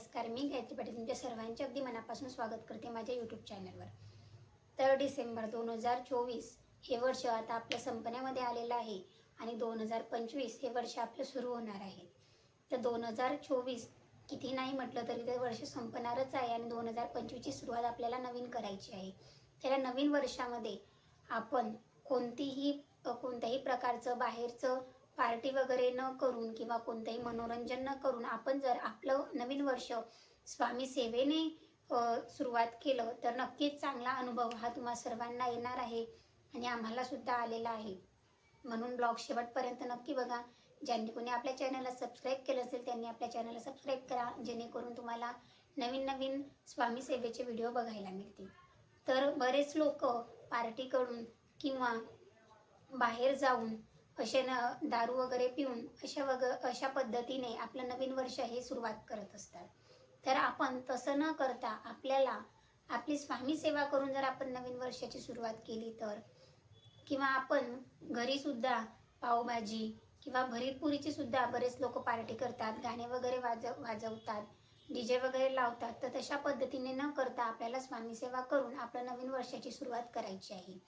नमस्कार मी गायत्री पाटील तुमच्या सर्वांचे अगदी मनापासून स्वागत करते माझ्या यूट्यूब चॅनलवर तर डिसेंबर दोन हजार चोवीस हे वर्ष आता आपल्या संपण्यामध्ये आलेलं आहे आणि दोन हजार पंचवीस हे वर्ष आपलं सुरू होणार आहे. तर दोन हजार चोवीस किती नाही म्हटलं तरी ते वर्ष संपणारच आहे आणि दोन हजार पंचवीसची सुरुवात आपल्याला नवीन करायची आहे. त्या नवीन वर्षामध्ये आपण कोणतीही कोणत्याही प्रकारचं बाहेरचं पार्टी वगैरे न करून किंवा कोणतंही मनोरंजन न करून आपण जर आपलं नवीन वर्ष स्वामी सेवेने सुरुवात केलं तर नक्कीच चांगला अनुभव हा तुम्हा सर्वांना येणार आहे आणि आम्हाला सुद्धा आलेला आहे. म्हणून ब्लॉग शेवटपर्यंत नक्की बघा. ज्यांनी कोणी आपल्या चॅनलला सबस्क्राईब केलं असेल त्यांनी आपल्या चॅनलला सबस्क्राईब करा जेणेकरून तुम्हाला नवीन नवीन स्वामी सेवेचे व्हिडिओ बघायला मिळतील. तर बरेच लोक पार्टीकडून किंवा बाहेर जाऊन असे न दारू वगैरे पिऊन अशा वग अशा पद्धतीने आपलं नवीन वर्ष हे सुरुवात करत असतात. तर आपण तसं न करता आपल्याला आपली स्वामी सेवा करून जर आपण नवीन वर्षाची सुरुवात केली तर किंवा आपण घरीसुद्धा पावभाजी किंवा भरीतपुरीची सुद्धा बरेच लोक पार्टी करतात गाणे वगैरे वाजव वाजवतात डी जे वगैरे लावतात तर तशा पद्धतीने न करता आपल्याला स्वामी सेवा करून आपल्या नवीन वर्षाची सुरुवात करायची आहे.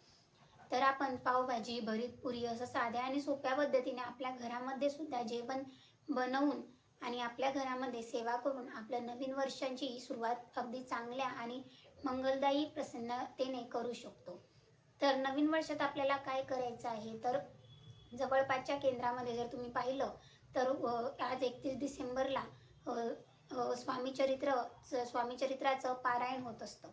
तर आपण पावभाजी भरीत पुरी असं साध्या आणि सोप्या पद्धतीने आपल्या घरामध्ये सुद्धा जेवण बनवून आणि आपल्या घरामध्ये सेवा करून आपल्या नवीन वर्षांची सुरुवात अगदी चांगल्या आणि मंगलदायी प्रसन्नतेने करू शकतो. तर नवीन वर्षात आपल्याला काय करायचं आहे? तर जवळपासच्या केंद्रामध्ये जर तुम्ही पाहिलं तर आज एकतीस डिसेंबरला स्वामीचरित्र स्वामीचरित्राचं पारायण होत असतं.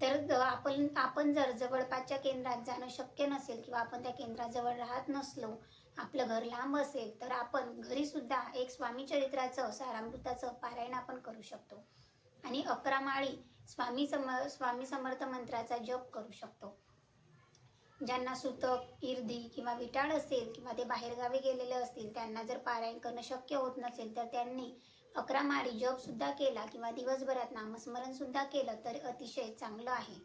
तर आपण आपण जर जवळपासच्या केंद्रात जाणं शक्य नसेल किंवा आपण त्या केंद्राजवळ राहत नसलो आपलं घर लांब असेल तर आपण घरी सुद्धा एक स्वामी चरित्राचं सारामृताचं पारायण आपण करू शकतो. आणि अकरा माळी स्वामी सम स्वामी समर्थ मंत्राचा जप करू शकतो. ज्यांना सुतक इर्दी किंवा विटाळ असेल किंवा ते बाहेरगावी गेलेले असतील त्यांना जर पारायण करणं शक्य होत नसेल तर त्यांनी अकरा माळी जप सुद्धा केला किंवा दिवसभरात नामस्मरण सुद्धा केलं तर अतिशय चांगलं आहे.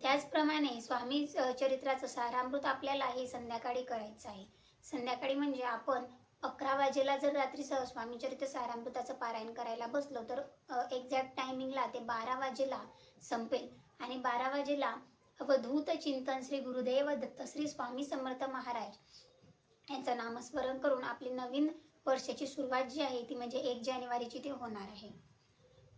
त्याचप्रमाणे स्वामी चरित्राचं सारामृत आपल्याला हे संध्याकाळी करायचं आहे. संध्याकाळी म्हणजे आपण अकरा वाजेला जर रात्री स्वामी चरित्र सारामृताचं पारायण करायला बसलो तर एक्झॅक्ट टायमिंगला ते बारा वाजेला संपेल. आणि बारा वाजेला अवधूत चिंतन श्री गुरुदेव दत्त श्री स्वामी समर्थ महाराज यांचं नामस्मरण करून आपली नवीन वर्षाची सुरुवात जी आहे ती म्हणजे एक जानेवारीची ती होणार आहे.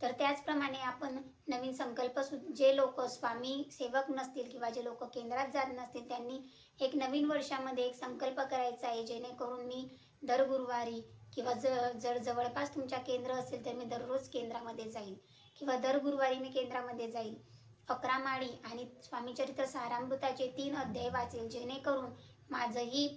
तर त्याचप्रमाणे आपण नवीन संकल्प सु जे लोक स्वामी सेवक नसतील किंवा जे लोक केंद्रात जात नसतील त्यांनी एक नवीन वर्षामध्ये एक संकल्प करायचा आहे जेणेकरून मी दर गुरुवारी किंवा ज जर जवळपास तुमच्या केंद्र असेल तर मी दररोज केंद्रामध्ये जाईल किंवा दर गुरुवारी मी केंद्रामध्ये जाईल अकरा माळी आणि स्वामीचरित्र सारामृताचे तीन अध्याय वाचेल जेणेकरून माझंही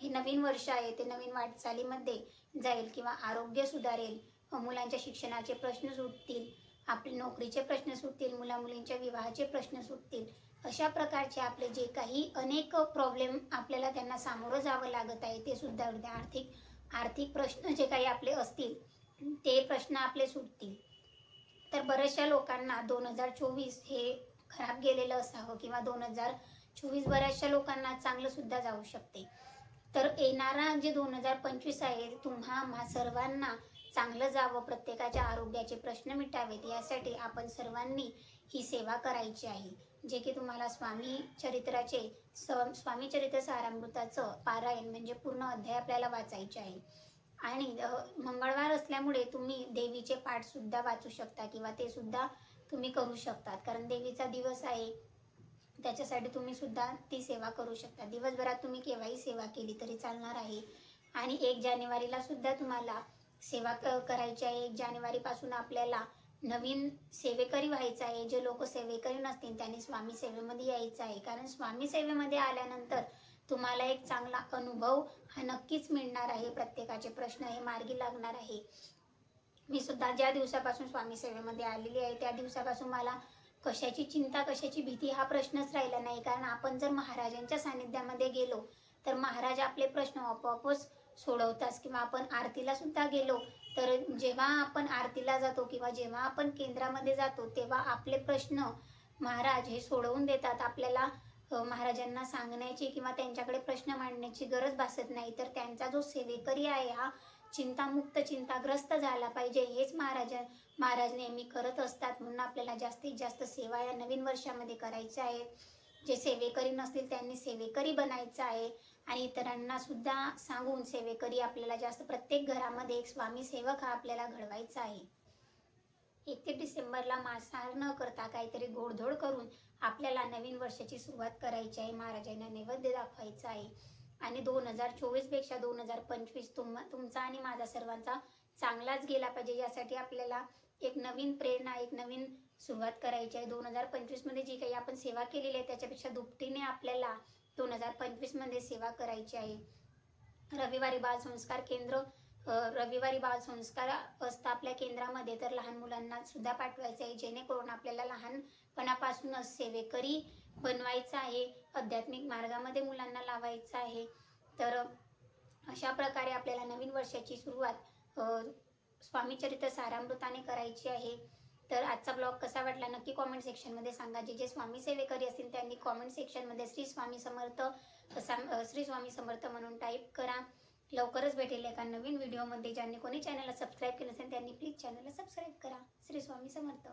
हे नवीन वर्ष आहे ते नवीन वाटचालीमध्ये जाईल किंवा आरोग्य सुधारेल मुलांच्या शिक्षणाचे प्रश्न सुटतील आपले नोकरीचे प्रश्न सुटतील मुला मुलींच्या विवाहाचे प्रश्न सुटतील अशा प्रकारचे आपले जे काही अनेक प्रॉब्लेम आपल्याला त्यांना सामोरं जावं लागत आहे ते सुद्धा आर्थिक आर्थिक प्रश्न जे काही आपले असतील ते प्रश्न आपले सुटतील. तर बऱ्याचशा लोकांना दोन हजार चोवीस हे खराब गेलेलं असावं किंवा दोन हजार चोवीस बऱ्याचशा लोकांना चांगलं सुद्धा जाऊ शकते. तर येणारा जे दोन हजार पंचवीस आहे तुम्हा आम्हा सर्वांना चांगलं जावं प्रत्येकाच्या आरोग्याचे प्रश्न मिटावेत यासाठी आपण सर्वांनी ही सेवा करायची आहे. जे की तुम्हाला स्वामी चरित्राचे स स्वामी चरित्र सारामृताचं पारायण म्हणजे पूर्ण अध्याय आपल्याला वाचायचे आहे. आणि मंगळवार असल्यामुळे तुम्ही देवीचे पाठसुद्धा वाचू शकता किंवा ते सुद्धा तुम्ही करू शकतात. कारण देवीचा दिवस आहे त्याच्यासाठी तुम्ही सुद्धा ती सेवा करू शकता. दिवसभरात तुम्ही केव्हाही सेवा केली तरी चालणार आहे. आणि एक जानेवारीला सुद्धा तुम्हाला सेवा क करायची आहे. एक जानेवारीपासून आपल्याला नवीन सेवेकरी व्हायचं आहे. जे लोक सेवेकरी नसतील त्यांनी स्वामी सेवेमध्ये यायचं आहे. कारण स्वामी सेवेमध्ये आल्यानंतर तुम्हाला एक चांगला अनुभव हा नक्कीच मिळणार आहे. प्रत्येकाचे प्रश्न हे मार्गी लागणार आहे. मी सुद्धा ज्या दिवसापासून स्वामी सेवेमध्ये आलेली आहे त्या दिवसापासून मला कशाची चिंता कशाची भीती हा प्रश्नच राहिला नाही. कारण आपण जर महाराजांच्या सानिध्यामध्ये गेलो तर महाराज आपले प्रश्न आपोआपच सोडवतात किंवा आपण आरतीला सुद्धा गेलो तर जेव्हा आपण आरतीला जातो किंवा जेव्हा आपण केंद्रामध्ये जातो तेव्हा आपले प्रश्न महाराज हे सोडवून देतात. आपल्याला महाराजांना सांगण्याची किंवा त्यांच्याकडे प्रश्न मांडण्याची गरज भासत नाही. तर त्यांचा जो सेवेकरी आहे हा चिंतामुक्त चिंताग्रस्त झाला पाहिजे. हेच महाराज महाराज नेहमी करत असतात. म्हणून आपल्याला जास्तीत जास्त सेवा या नवीन वर्षामध्ये करायच्या आहेत. जे सेवेकरी नसतील त्यांनी सेवेकरी बनायचं आहे. आणि इतरांना सुद्धा सांगून सेवेकरी आपल्याला जास्त प्रत्येक घरामध्ये एक स्वामी सेवक हा आपल्याला घडवायचा आहे. एकतीस डिसेंबरला मांसाहार न करता काहीतरी गोडधोड करून आपल्याला नवीन वर्षाची सुरुवात करायची आहे. महाराजांना नैवेद्य दाखवायचा आहे. आणि दोन हजार चोवीसपेक्षा दोन हजार पंचवीस तुम तुमचा आणि माझा सर्वांचा चांगलाच गेला पाहिजे. यासाठी आपल्याला एक नवीन प्रेरणा एक नवीन सुरुवात करायची आहे. दोन हजार पंचवीसमध्ये जी काही आपण सेवा केलेली आहे त्याच्यापेक्षा दुपटीने आपल्याला दोन हजार पंचवीसमध्ये सेवा करायची आहे. रविवारी बाल संस्कार केंद्र रविवारी बालसंस्कार असतं आपल्या केंद्रामध्ये तर लहान मुलांना सुद्धा पाठवायचं आहे जेणेकरून आपल्याला लहानपणापासूनच सेवेकरी बनवायचं आहे आध्यात्मिक मार्गामध्ये मुलांना लावायचं आहे. तर अशा प्रकारे आपल्याला नवीन वर्षाची सुरुवात स्वामीचरित्र सारामृताने करायची आहे. तर आजचा ब्लॉग कसा वाटला नक्की कॉमेंट सेक्शनमध्ये सांगा. जे जे स्वामी सेवेकरी असतील त्यांनी कॉमेंट सेक्शनमध्ये श्री स्वामी समर्थ साम- श्री स्वामी समर्थ म्हणून टाईप करा. लवकरच भेटेल एका नवीन व्हिडिओमध्ये. ज्यांनी कोणी चॅनलला सबस्क्राईब केलं असेल त्यांनी प्लीज चॅनलला सबस्क्राईब करा. श्री स्वामी समर्थ.